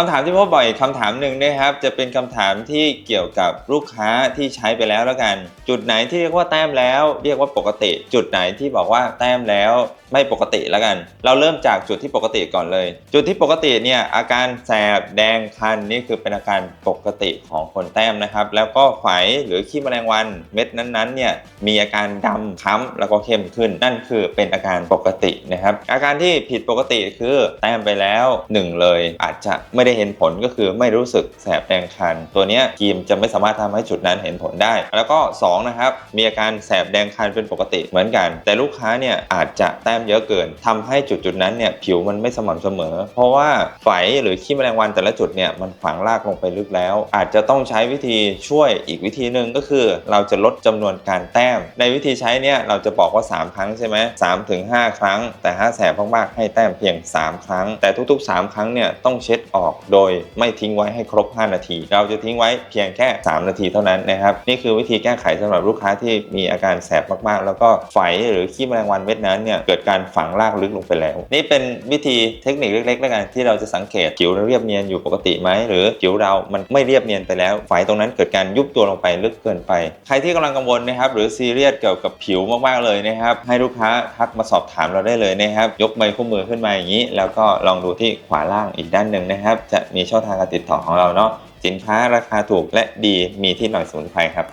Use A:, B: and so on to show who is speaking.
A: คำถามที่พบบ่อยคำถามหนึ่งนะครับ จะเป็นคำถามที่เกี่ยวกับลูกค้าที่ใช้ไปแล้วแล้วกัน จุดไหนที่เรียกว่าแต้มแล้ว เรียกว่าปกติ จุดไหนที่บอกว่าแต้มแล้วไม่ปกติแล้วกัน เราเริ่มจากจุดที่ปกติก่อนเลย จุดที่ปกติเนี่ยอาการแสบแดงคันนี่คือเป็นอาการปกติของคนแต้มนะครับ แล้วก็ไฝหรือขี้แมลงวันเม็ดนั้นๆเนี่ยมีอาการดำค้ำแล้วก็เข้มขึ้น นั่นคือเป็นอาการปกตินะครับ อาการที่ผิดปกติคือแต้มไปแล้วหนึ่งเลย อาจจะไม่ได้เห็นผลก็คือไม่รู้สึกแสบแดงคัน ตัวนี้ครีมจะไม่สามารถทำให้จุดนั้นเห็นผลได้ แล้วก็สองนะครับมีอาการแสบแดงคันเป็นปกติเหมือนกัน แต่ลูกค้าเนี่ยอาจจะแต้มเยอะเกินทำให้จุดจุดนั้นเนี่ยผิวมันไม่สม่ำเสมอ เพราะว่าไฝหรือขี้แมลงวันแต่ละจุดเนี่ยมันฝังรากลงไปลึกแล้ว อาจจะต้องใช้วิธีช่วยอีกวิธีหนึ่งก็คือ เราจะลดจำนวนการแต้ม ในวิธีใช้เนี่ยเราจะบอกว่า 3 ครั้งใช่ไหมสามถึงห้าครั้ง แต่ถ้าแสบมากๆให้แต้มเพียง 3 ครั้ง แต่ทุกๆ 3 ครั้งเนี่ยต้องเช็ด ออกโดยไม่ทิ้งไว้ให้ครบ 5 นาที เราจะทิ้งไว้เพียงแค่ 3 นาทีเท่านั้นนะครับ นี่คือวิธีแก้ไขสำหรับลูกค้าที่มีอาการแสบมากๆ แล้วก็ไฝหรือขี้แมลงวันเม็ดนั้นเนี่ยเกิดการฝังรากลึกลงไปแล้ว นี่เป็นวิธีเทคนิคเล็กๆแล้วกันที่เราจะสังเกตผิวเราเรียบเนียนอยู่ปกติไหมหรือผิวเรามันไม่เรียบเนียนไปแล้วไฝตรงนั้นเกิดการยุบตัวลงไปลึกเกินไป ใครที่กำลังกังวลนะครับหรือซีเรียสเกี่ยวกับผิวมากๆเลยนะครับให้ลูกค้าทักมาสอบถามเราได้เลยนะครับยกใบคู่มือขึ้นมาอย่างนี้ แล้วก็ลองดูที่ขวาล่างอีกด้านหนึ่งนะครับ จะมีช่องทางการติดต่อของเราเนาะสินค้าราคาถูกและดีมีที่หน่อยสมุนไพรครับ